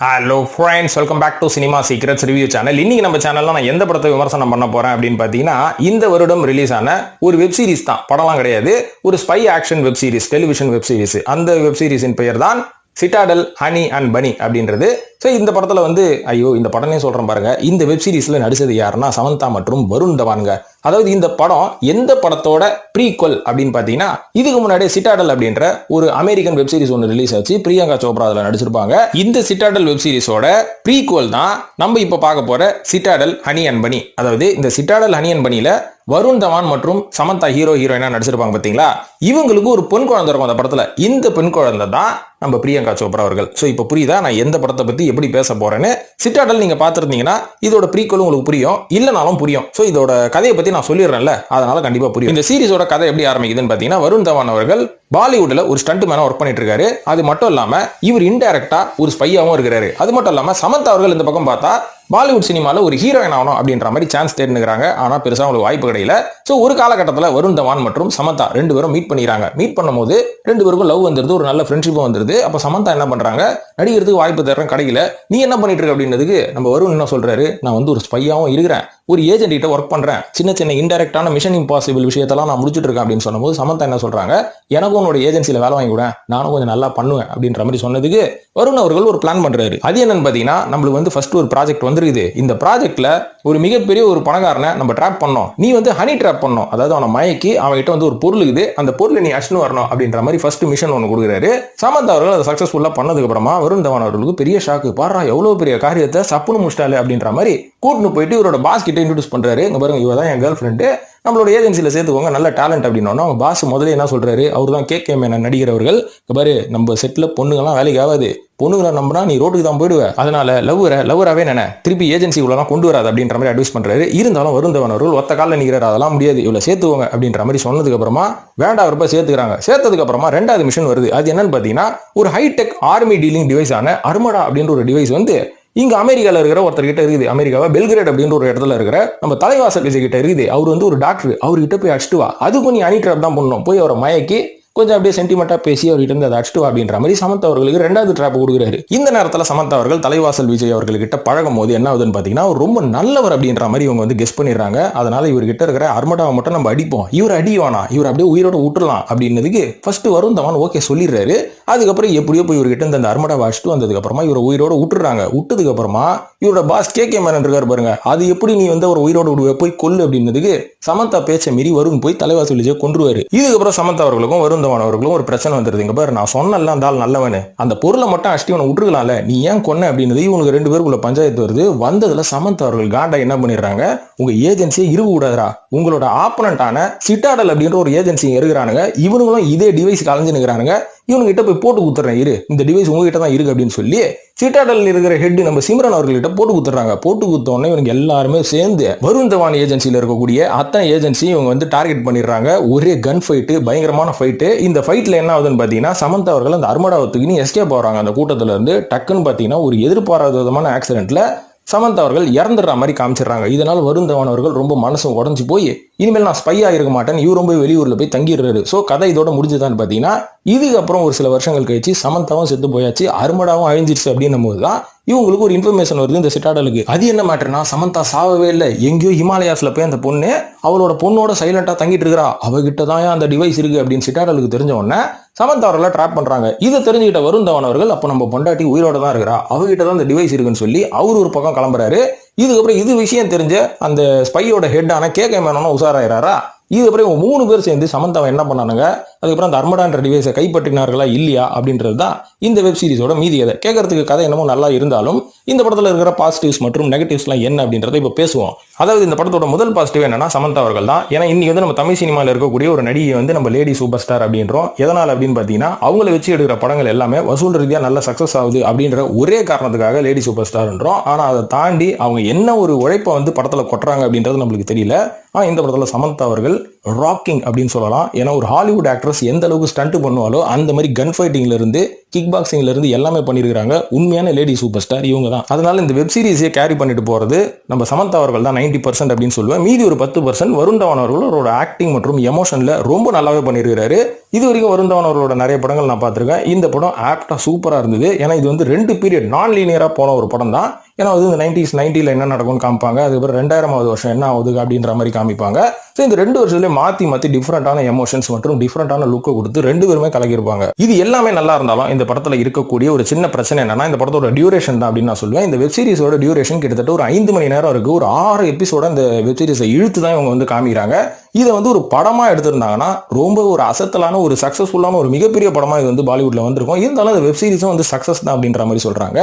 Hello friends welcome back to cinema secrets review channel இன்னைக்கு நம்ம சேனல்ல நான் எந்த படத்தை விமர்சனம் பண்ண போறேன் அப்படின்னு பார்த்தீங்கன்னா இந்த வருடம் ரிலீஸ் ஆன ஒரு வெப் சீரிஸ் தான். படம்லாம் கிடையாது. ஒரு spy action web series television web series அந்த வெப் சீரிஸின் பெயர் தான் சிட்டாடல் ஹனி அண்ட் பனி அப்படின்றது. ஸோ இந்த படத்தில் வந்து ஐயோ இந்த படமே சொல்கிறேன் பாருங்க. இந்த வெப் சீரிஸில் நடிச்சது யாருன்னா சமந்தா மற்றும் வருண் தவானுங்க. அதாவது இந்த படம் எந்த படத்தோட ப்ரீக்வல் அப்படின்னு பார்த்தீங்கன்னா இதுக்கு முன்னாடி சிட்டாடல் அப்படின்ற ஒரு அமெரிக்கன் வெப் சீரிஸ் ஒன்று ரிலீஸ் ஆச்சு. பிரியங்கா சோப்ரா அதில் நடிச்சிருப்பாங்க. இந்த சிட்டாடல் வெப் சீரிஸோட ப்ரீக்வல் தான் நம்ம இப்போ பார்க்க போகிற சிட்டாடல் ஹனி அண்ட் பனி அதாவது இந்த சிட்டாடல் ஹனி அண்ட் பனியில் வருண் தவான் மற்றும் சமந்தா ஹீரோ ஹீரோயினா நடிச்சிருப்பாங்க பார்த்தீங்களா? இவங்களுக்கு ஒரு பெண் குழந்தை இருக்கும் அந்த படத்தில். இந்த பெண் குழந்தை தான் நம்ம பிரியங்கா சோப்ரா அவர்கள். ஸோ இப்போ புரியுதா? நான் எந்த படத்தை பற்றி எப்படி பேச போகிறேன்னு சிட்டாடல் நீங்கள் பார்த்துருந்தீங்கன்னா இதோட ப்ரீக்வல் உங்களுக்கு புரியும். இல்லைனாலும் புரியும். ஸோ இதோட கதையை பற்றி நான் சொல்லிடுறேன்ல. அதனால் கண்டிப்பாக புரியும். இந்த சீரிஸோட கதை எப்படி ஆரம்பிக்குதுன்னு பார்த்தீங்கன்னா வருண் தவான் அவர்கள் பாலிவுட்ல ஒரு ஸ்டண்ட் மேனாக ஒர்க் பண்ணிட்டு இருக்காரு. அது மட்டும் இல்லாம இவர் இன்டைரக்டா ஒரு ஸ்பையாவும் இருக்கிறாரு. அது மட்டும் இல்லாம சமந்தா அவர்கள் இந்த பக்கம் பார்த்தா பாலிவுட் சினிமாவில் ஒரு ஹீரோயின் ஆகணும் அப்படின்ற மாதிரி சான்ஸ் தேடினுக்கிறாங்க ஆனால் பெருசாக அவங்களுக்கு வாய்ப்பு கிடையில. ஸோ ஒரு காலகட்டத்தில் வருண் தவான் மற்றும் சமந்தா ரெண்டு பேரும் மீட் பண்ணிக்கிறாங்க. மீட் பண்ணும்போது ரெண்டு பேருக்கும் லவ் வந்துருது ஒரு நல்ல ஃப்ரெண்ட்ஷிப்பும் வந்துருது. அப்போ சமந்தா என்ன பண்ணுறாங்க நடிக்கிறதுக்கு வாய்ப்பு தர்றேன் கிடைக்கல நீ என்ன பண்ணிட்டு இருக்க? அப்படின்றதுக்கு நம்ம வருண் என்ன சொல்கிறாரு நான் வந்து ஒரு ஸ்பையாகவும் இருக்கிறேன். ஒரு ஏஜென்ட் கிட்ட ஒர்க் பண்ணுறேன் சின்ன சின்ன இன்டெரக்டான மிஷன் இம்பாசிபிள் விஷயத்தெல்லாம் நான் முடிச்சுட்டு இருக்கேன். அப்படின்னு சொன்னபோது சமந்தா என்ன சொல்கிறாங்க எனக்கும் உன்னோட ஏஜென்சியில் வேலை வாங்கி கூட. நானும் கொஞ்சம் நல்லா பண்ணுவேன். அப்படின்ற மாதிரி சொன்னதுக்கு வருண் அவர்கள் ஒரு பிளான் பண்ணுறாரு அது என்னன்னு பார்த்தீங்கன்னா நம்மளுக்கு வந்து ஃபர்ஸ்ட் ஒரு ப்ராஜெக்ட் வந்து வந்துருக்குது. இந்த ப்ராஜெக்ட்ல ஒரு மிகப்பெரிய ஒரு பணக்காரனை நம்ம ட்ராப் பண்ணோம். நீ வந்து ஹனி ட்ராப் பண்ணோம். அதாவது அவனை மயக்கி அவன்கிட்ட வந்து ஒரு பொருள் இருக்குது. அந்த பொருளை நீ அஷ்னு வரணும் அப்படின்ற மாதிரி ஃபர்ஸ்ட் மிஷன் ஒன்று கொடுக்குறாரு. சமந்த் அவர்கள் அதை சக்சஸ்ஃபுல்லா பண்ணதுக்கு அப்புறமா வருண் தவன் அவர்களுக்கு பெரிய ஷாக்கு பாடுறா எவ்வளோ பெரிய காரியத்தை சப்புன்னு முடிச்சிட்டாலே அப்படின்ற மாதிரி கூட்டுன்னு போயிட்டு இவரோட பாஸ் கிட்ட இன்ட்ரடியூஸ் பண்ணுறாரு இங்கே பாருங்க இவ தான் என் கேர்ள் ஃப்ரெண்டு நம்மளோட ஏஜென்சியில் சேர்த்துக்கோங்க. நல்ல டேலண்ட் அப்படின்னா அவங்க பாஸ் முதல்ல என்ன சொல்கிறாரு அவர் தான் கே. கே. மேனன் நடிகரவர்கள் இங்க பாரு நம்ம செட்டில் பொண்ணுங்கெல்லாம் வேலைக்கு ஆகாது. பொண்ணுங்களை நம்பினா நீ ரோட்டுக்கு தான் போயிடுவ. அதனால லவ்வரை லவ்வராகவே நினை திருப்பி ஏஜென்சி கொண்டு வராது அப்படின்ற மாதிரி அட்வைஸ் பண்ணுறாரு இருந்தாலும் வருந்தவன் அவர்கள் ஒத்த காலில் நிற்கிறார். அதெல்லாம் முடியாது. இவ்வளோ சேர்த்துக்கோங்க அப்படின்ற மாதிரி சொன்னதுக்கப்புறமா வேண்டாம் ரூபாய் சேர்த்துக்கிறாங்க. சேர்த்ததுக்கப்புறமா ரெண்டாவது மிஷின் வருது. அது என்னன்னு பார்த்தீங்கன்னா ஒரு ஹைடெக் ஆர்மி டீலிங் டிவைஸான அர்மடா அப்படின்ற ஒரு டிவைஸ் வந்து இங்கே அமெரிக்காவில் இருக்கிற ஒருத்தர் கிட்ட இருக்குது. அமெரிக்காவை? பெல்கிரேட் அப்படின்ற ஒரு இடத்துல இருக்கிற நம்ம தலைவாசல் விஜய் கிட்ட இருக்குது. அவர் வந்து ஒரு டாக்டர் அவர்கிட்ட போய் அடிச்சுட்டு வா. அதுக்கும் நீ அணி ட்ராப் தான் பண்ணணும். போய் அவரை மயக்கி கொஞ்சம் அப்படியே சென்டிமெண்ட்டாக பேசி அவர்கிட்ட இருந்து அதை அடிச்சுட்டு அப்படின்ற மாதிரி சமந்த் அவர்களுக்கு ரெண்டாவது ட்ராப் கொடுக்குறாரு. இந்த நேரத்தில் சமந்த் அவர்கள் தலைவாசல் விஜய் அவர்கள்கிட்ட பழகும் போது என்ன ஆகுதுன்னு பார்த்தீங்கன்னா அவர் ரொம்ப நல்லவர் அப்படின்ற மாதிரி இவங்க வந்து கெஸ் பண்ணிடுறாங்க. அதனால இவர்கிட்ட இருக்கிற அர்மடாவை மட்டும் நம்ம அடிப்போம். இவர் அடிவானா இவர் அப்படியே உயிரோட விட்டுலாம் அப்படின்னதுக்கு ஃபர்ஸ்ட் வரும் தவான் ஓகே சொல்லிடுறாரு. அதுக்கப்புறம் எப்படியோ போய் இவர்கிட்ட இந்த அந்த அர்மடாவை அடிச்சுட்டு வந்ததுக்கு அப்புறமா இவரை உயிரோட விட்டுறாங்க விட்டதுக்கு அப்புறமா இவரோட பாஸ் கே கே மேனன் இருக்காரு பாருங்க. அது எப்படி நீ வந்து ஒரு உயிரோட விடுவ போய் கொல்லு அப்படின்னதுக்கு சமந்தா பேச்சை மீறி வருண் போய் தலைவாசல் விஜய் கொன்றுவாரு. இதுக்கப்புறம் சமந்தா அவர்களுக்கும் வருண் சம்பந்தமானவர்களும் ஒரு பிரச்சனை வந்துருது. இங்க பாரு நான் சொன்னல அந்த ஆள் நல்லவனு. அந்த பொருளை மட்டும் அஷ்டி உன விட்டுருக்கலாம்ல நீ ஏன் கொன்ன அப்படின்னது. இவனுக்கு ரெண்டு பேருக்குள்ள பஞ்சாயத்து வருது. வந்ததுல சமந்த் அவர்கள் காண்டா என்ன பண்ணிடுறாங்க? உங்க ஏஜென்சியை இருவு விடாதரா உங்களோட ஆப்பனண்டான சிட்டாடல் அப்படின்ற ஒரு ஏஜென்சி இருக்கிறானுங்க இவனுங்களும் இதே டிவைஸ் கலைஞ்சு நிற்கிறானுங்க இவனுங்கிட்ட போய் போட்டு குத்துறேன் இரு. இந்த டிவைஸ் உங்ககிட்ட தான் இருக்கு அப்படின்னு சொல்லி சிட்டாடல் இருக்கிற ஹெட் நம்ம சிம்ரன் அவர்கள்ட்ட போட்டு குத்துறாங்க. போட்டு குத்தோடனே இவங்க எல்லாருமே சேர்ந்து வருண் தவான் ஏஜென்சியில் இருக்கக்கூடிய அத்தனை ஏஜென்சி இவங்க வந்து டார்கெட் பண்ணிடுறாங்க. ஒரே கன் ஃபைட்டு பயங்கரமான ஃபைட்டு இந்த ஃபைட்டில் என்ன ஆகுதுன்னு பார்த்தீங்கன்னா சமந்தா அவர்கள் அந்த அர்மடாவை தூக்கின்னு எஸ்கேப் ஆகிறாங்க. அந்த கூட்டத்தில் இருந்து டக்குன்னு பார்த்தீங்கன்னா ஒரு எதிர்பாராத விதமான ஆக்சிடென்ட்டில் சமந்த் அவர்கள் இறந்துடுற மாதிரி காமிச்சிடுறாங்க. இதனால் வருந்தவன் அவர்கள் ரொம்ப மனசு உடஞ்சி போய் இனிமேல் நான் ஸ்பையா இருக்க மாட்டேன் இவர் ரொம்ப வெளியூரில் போய் தங்கிடுறாரு. ஸோ கதை இதோட முடிஞ்சதான்னு பார்த்தீங்கன்னா இதுக்கப்புறம் ஒரு சில வருஷங்கள் கழிச்சு சமந்தாவும் செத்து போயாச்சு அருமடாவும் அழிஞ்சிருச்சு அப்படின்னும் போது தான் இவங்களுக்கு ஒரு இன்ஃபர்மேஷன் வருது இந்த சிட்டாடலுக்கு அது என்ன மேட்டர்னா சமந்தா சாவவே இல்லை. எங்கேயோ ஹிமாலயாஸில் போய் அந்த பொண்ணு அவளோட பொண்ணோட சைலண்டாக தங்கிட்டு இருக்கிறா. அவகிட்ட தான் அந்த டிவைஸ் இருக்குது அப்படின்னு சிட்டாடலுக்கு தெரிஞ்ச உடனே சமந்தா அவர்களை ட்ராப் பண்ணுறாங்க இதை தெரிஞ்சுக்கிட்ட வருந்தவன் அவர்கள் அப்போ நம்ம பொண்டாட்டி உயிரோட தான் இருக்கிறா. அவகிட்ட தான் அந்த டிவைஸ் இருக்குன்னு சொல்லி அவர் ஒரு பக்கம் கிளம்புறாரு. இதுக்கப்புறம் இது விஷயம் தெரிஞ்ச அந்த ஸ்பையோட ஹெட்டான கே கே மேனோன்னு உஷாராயிராரா இதுக்கப்புறம் இவங்க மூணு பேர் சேர்ந்து சமந்தாவை என்ன பண்ணானுங்க? அதுக்கப்புறம் அந்த அர்மடான்ற டிவைஸை கைப்பற்றினார்களா இல்லையா அப்படின்றது தான் இந்த வெப் சீரிஸோட மீதி கதை. கேட்கறதுக்கு கதை என்னமோ நல்லா இருந்தாலும் இந்த படத்தில் இருக்கிற பாசிட்டிவ்ஸ் மற்றும் நெகட்டிவ்ஸ்லாம் என்ன அப்படின்றத இப்போ பேசுவோம். அதாவது இந்த படத்தோட முதல் பாசிட்டிவ் என்னன்னா சமந்தா அவர்கள் தான். ஏன்னா இன்னைக்கு வந்து நம்ம தமிழ் சினிமாவில் இருக்கக்கூடிய ஒரு நடிகை வந்து நம்ம லேடி சூப்பர் ஸ்டார் அப்படின்றோம். எதனால் அப்படின்னு பார்த்தீங்கன்னா அவங்கள வச்சு எடுக்கிற படங்கள் எல்லாமே வசூல் ரீதியாக நல்ல சக்ஸஸ் ஆகுது அப்படின்ற ஒரே காரணத்துக்காக லேடி சூப்பர் ஸ்டார்ன்றோம் ஆனால் அதை தாண்டி அவங்க என்ன ஒரு உழைப்பை வந்து படத்தில் கொட்டுறாங்க அப்படின்றது நம்மளுக்கு தெரியல. ஆனால் இந்த படத்தில் சமந்தா அவர்கள் ராக்கிங் அப்படின்னு சொல்லலாம். ஏன்னா ஒரு ஹாலிவுட் ஆக்ட்ரஸ் எந்த அளவுக்கு ஸ்டண்ட் பண்ணுவாலோ அந்த மாதிரி கன் ஃபைட்டிங்லேருந்து கிக் பாக்ஸிங்லேருந்து எல்லாமே பண்ணியிருக்காங்க உண்மையான லேடி சூப்பர் ஸ்டார் இவங்க தான். அதனால இந்த வெப் சீரிஸே கேரி பண்ணிட்டு போகிறது நம்ம சமந்தா அவர்கள் தான் நைன்டி பர்சன்ட் அப்படின்னு சொல்லுவேன். மீதி ஒரு பத்து பர்சன்ட் வருண்டவன் அவர்கள் அவரோட ஆக்டிங் மற்றும் எமோஷனில் ரொம்ப நல்லாவே பண்ணியிருக்கிறாரு இது வரைக்கும் வருந்தவன் அவர்களோட நிறைய படங்கள் நான் பார்த்துருக்கேன். இந்த படம் ஆப்டாக சூப்பராக இருந்தது. ஏன்னா இது வந்து ரெண்டு பீரியட் நான் லீனியராக போன ஒரு படம் தான். ஏன்னா வந்து இந்த நைன்டிஸ் நைன்ட்டியில் என்ன நடக்கும்னு காமிப்பாங்க. அதுக்கப்புறம் ரெண்டாயிரமாவது வருஷம் என்ன ஆகுது அப்படின்ற மாதிரி காமிப்பாங்க. ஸோ இந்த ரெண்டு வருஷத்துலேயே மாற்றி மாற்றி டிஃப்ரெண்ட்டான எமோஷன்ஸ் மற்றும் டிஃப்ரெண்ட்டான லுக்கை கொடுத்து ரெண்டு பேருமே கலக்கியிருப்பாங்க. இது எல்லாமே நல்லா இருந்தாலும் இந்த படத்தில் இருக்கக்கூடிய ஒரு சின்ன பிரச்சனை என்னன்னா இந்த படத்தோட டியூரேஷன் தான் அப்படின்னு நான் சொல்லுவேன். இந்த வெப் சீரிஸோட டியூரேஷன் கிட்டத்தட்ட ஒரு ஐந்து மணி நேரம் இருக்குது ஒரு ஆறு எபிசோட இந்த வெப் சீரிஸை இழுத்து தான் இவங்க வந்து காமிக்கிறாங்க. இதை வந்து ஒரு படமாக எடுத்திருந்தாங்கன்னா ரொம்ப ஒரு அசத்தலான ஒரு சக்ஸஸ்ஃபுல்லான ஒரு மிகப்பெரிய படமாக இது வந்து பாலிவுட்டில் வந்திருக்கும். இருந்தாலும் இந்த வெப் சீரிஸும் வந்து சக்ஸஸ் தான் அப்படின்ற மாதிரி சொல்கிறாங்க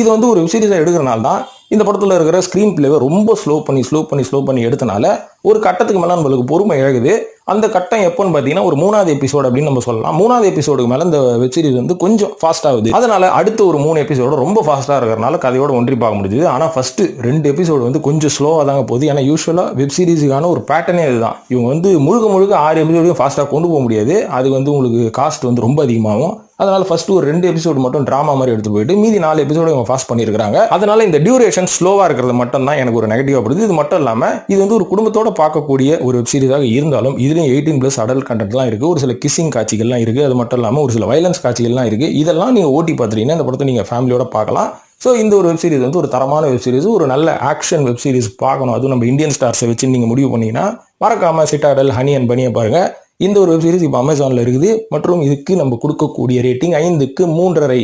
இது வந்து ஒரு வெப் சீரிஸை எடுக்கிறனால தான் இந்த படத்தில் இருக்கிற ஸ்க்ரீன் பிளேவை ரொம்ப ஸ்லோ பண்ணி ஸ்லோ பண்ணி ஸ்லோ பண்ணி எடுத்தனால ஒரு கட்டத்துக்கு மேலே நம்மளுக்கு பொறுமை இழகுது. அந்த கட்டம் எப்போன்னு பார்த்தீங்கன்னா ஒரு மூணாவது எபிசோடு அப்படின்னு நம்ம சொல்லலாம். மூணாவது எபிசோடுக்கு மேலே இந்த வெப் சீரிஸ் வந்து கொஞ்சம் ஃபாஸ்ட் ஆகுது. அதனால அடுத்த ஒரு மூணு எபிசோடு ரொம்ப ஃபாஸ்ட்டாக இருக்கிறனால கதையோட ஒன்றி பார்க்க முடியுது ஆனால் ஃபஸ்ட்டு ரெண்டு எபிசோடு வந்து கொஞ்சம் ஸ்லோவாக தாங்க போகுது. ஏன்னா யூஸ்வலாக வெப் சீரிஸுக்கான ஒரு பேட்டர்னே அதுதான் இவங்க வந்து முழுக்க முழுக்க ஆறு எபிசோடையும் ஃபாஸ்ட்டாக கொண்டு போக முடியாது. அது வந்து உங்களுக்கு காஸ்ட் வந்து ரொம்ப அதிகமாகும். அதனால ஃபர்ஸ்ட் ஒரு ரெண்டு எபிசோடு மட்டும் ட்ராமா மாதிரி எடுத்து போயிட்டு மீதி நாலு எபிசோடு இவங்க ஃபாஸ்ட் பண்ணியிருக்காங்க அதனால இந்த டியூரேஷன் ஸ்லோவாக இருக்கிறது மட்டும் தான் எனக்கு ஒரு நெகட்டிவாக படுது இது மட்டும் இல்லாமல் இது வந்து ஒரு குடும்பத்தோட பார்க்கக்கூடிய ஒரு வெப் சீரிஸாக இருந்தாலும் இதுலேயும் எயிட்டீன் பிளஸ் அடல்ட் கண்டென்ட்லாம் இருக்கு. ஒரு சில கிஸ்ஸிங் காட்சிகள்லாம் இருக்கு. அது மட்டும் இல்லாமல் ஒரு சில வைலன்ஸ் காட்சிகள்லாம் இருக்கு. இதெல்லாம் நீங்க ஓட்டி பார்த்துட்டீங்கன்னா இந்த படத்தை நீங்க ஃபேமிலியோட பார்க்கலாம். ஸோ இந்த ஒரு வெப் சீரிஸ் வந்து ஒரு தரமான வெப் சீரிஸ் ஒரு நல்ல ஆக்ஷன் வெப் சீரிஸ் பார்க்கணும். அதுவும் நம்ம இந்தியன் ஸ்டார்ஸை வச்சு நீங்கள் முடிவு பண்ணீங்கன்னா மறக்காமல் சிட்டாடல் ஹனி அண்ட் பனியை பாருங்க. இந்த ஒரு வெப் சீரிஸ் இப்போ அமேசானில் இருக்குது. மற்றும் இதுக்கு நம்ம கொடுக்கக்கூடிய ரேட்டிங் ஐந்துக்கு மூன்றரை